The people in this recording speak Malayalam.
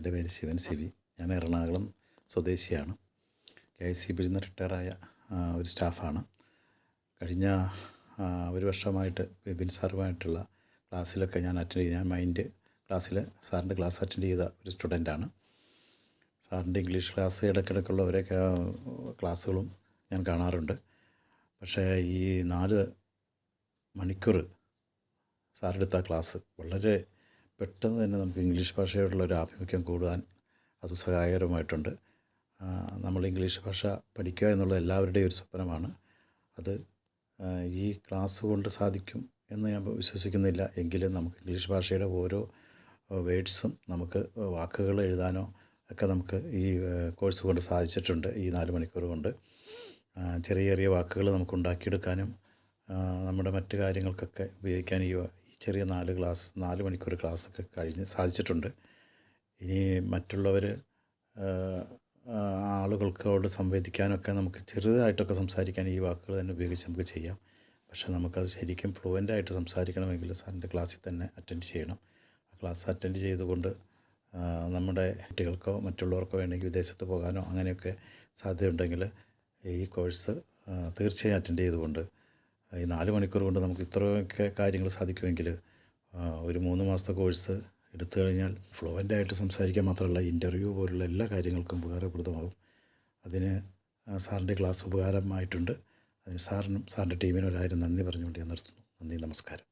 എന്റെ പേര് ശിവൻ സി വി. ഞാൻ എറണാകുളം സ്വദേശിയാണ്. കെ ഐ സി ബിയിൽ നിന്ന് റിട്ടയറായ ഒരു സ്റ്റാഫാണ്. കഴിഞ്ഞ ഒരു വർഷമായിട്ട് ബിബിൻ സാറുമായിട്ടുള്ള ക്ലാസ്സിലൊക്കെ ഞാൻ അറ്റൻഡ് ചെയ്ത് ഞാൻ മൈൻഡ് ക്ലാസ്സിൽ സാറിന്റെ ക്ലാസ് അറ്റൻഡ് ചെയ്ത ഒരു സ്റ്റുഡന്റാണ്. സാറിന്റെ ഇംഗ്ലീഷ് ക്ലാസ് ഇടയ്ക്കിടയ്ക്കുള്ള ഓരോ ക്ലാസ്സുകളും ഞാൻ കാണാറുണ്ട്. പക്ഷേ ഈ നാല് മണിക്കൂർ സാറെടുത്ത ക്ലാസ് വളരെ പെട്ടെന്ന് തന്നെ നമുക്ക് ഇംഗ്ലീഷ് ഭാഷയോടുള്ള ഒരു ആഭിമുഖ്യം കൂടുവാൻ അത് സഹായകരമായിട്ടുണ്ട്. നമ്മൾ ഇംഗ്ലീഷ് ഭാഷ പഠിക്കുക എന്നുള്ള എല്ലാവരുടെയും ഒരു സ്വപ്നമാണ്. അത് ഈ ക്ലാസ് കൊണ്ട് സാധിക്കും എന്ന് ഞാൻ വിശ്വസിക്കുന്നില്ല. എങ്കിലും നമുക്ക് ഇംഗ്ലീഷ് ഭാഷയുടെ ഓരോ വേഡ്സും നമുക്ക് വാക്കുകൾ എഴുതാനോ ഒക്കെ നമുക്ക് ഈ കോഴ്സ് കൊണ്ട് സാധിച്ചിട്ടുണ്ട് ഈ നാല് മണിക്കൂർ കൊണ്ട്. ചെറിയ ചെറിയ വാക്കുകൾ നമുക്ക് ഉണ്ടാക്കിയെടുക്കാനും നമ്മുടെ മറ്റു കാര്യങ്ങൾക്കൊക്കെ ഉപയോഗിക്കാൻ ഈ ചെറിയ നാല് ക്ലാസ് നാല് മണിക്കൂർ ക്ലാസ്സൊക്കെ കഴിഞ്ഞ് സാധിച്ചിട്ടുണ്ട്. ഇനി മറ്റുള്ളവർ ആളുകൾക്കോട് സംവദിക്കാനൊക്കെ നമുക്ക് ചെറുതായിട്ടൊക്കെ സംസാരിക്കാൻ ഈ വാക്കുകൾ തന്നെ ഉപയോഗിച്ച് നമുക്ക് ചെയ്യാം. പക്ഷേ നമുക്കത് ശരിക്കും ഫ്ലുവന്റായിട്ട് സംസാരിക്കണമെങ്കിൽ സാറിന്റെ ക്ലാസ്സിൽ തന്നെ അറ്റൻഡ് ചെയ്യണം. ആ ക്ലാസ് അറ്റൻഡ് ചെയ്തുകൊണ്ട് നമ്മുടെ കുട്ടികൾക്കോ മറ്റുള്ളവർക്കോ വേണമെങ്കിൽ വിദേശത്ത് പോകാനോ അങ്ങനെയൊക്കെ സാധ്യതയുണ്ടെങ്കിൽ ഈ കോഴ്സ് തീർച്ചയായും അറ്റൻഡ് ചെയ്തുകൊണ്ട് ഈ നാല് മണിക്കൂർ കൊണ്ട് നമുക്ക് ഇത്രയൊക്കെ കാര്യങ്ങൾ സാധിക്കുമെങ്കിൽ ഒരു മൂന്ന് മാസത്തെ കോഴ്സ് എടുത്തു കഴിഞ്ഞാൽ ഫ്ലുവന്റായിട്ട് സംസാരിക്കാൻ മാത്രമല്ല ഇന്റർവ്യൂ പോലുള്ള എല്ലാ കാര്യങ്ങൾക്കും ഉപകാരപ്രദമാകും. അതിന് സാറിന്റെ ക്ലാസ് ഉപകാരമായിട്ടുണ്ട്. അതിന് സാറിനും സാറിന്റെ ടീമിനും ഒരായിരം നന്ദി പറഞ്ഞുകൊണ്ട് ഞാൻ നിർത്തുന്നു. നന്ദി നമസ്കാരം.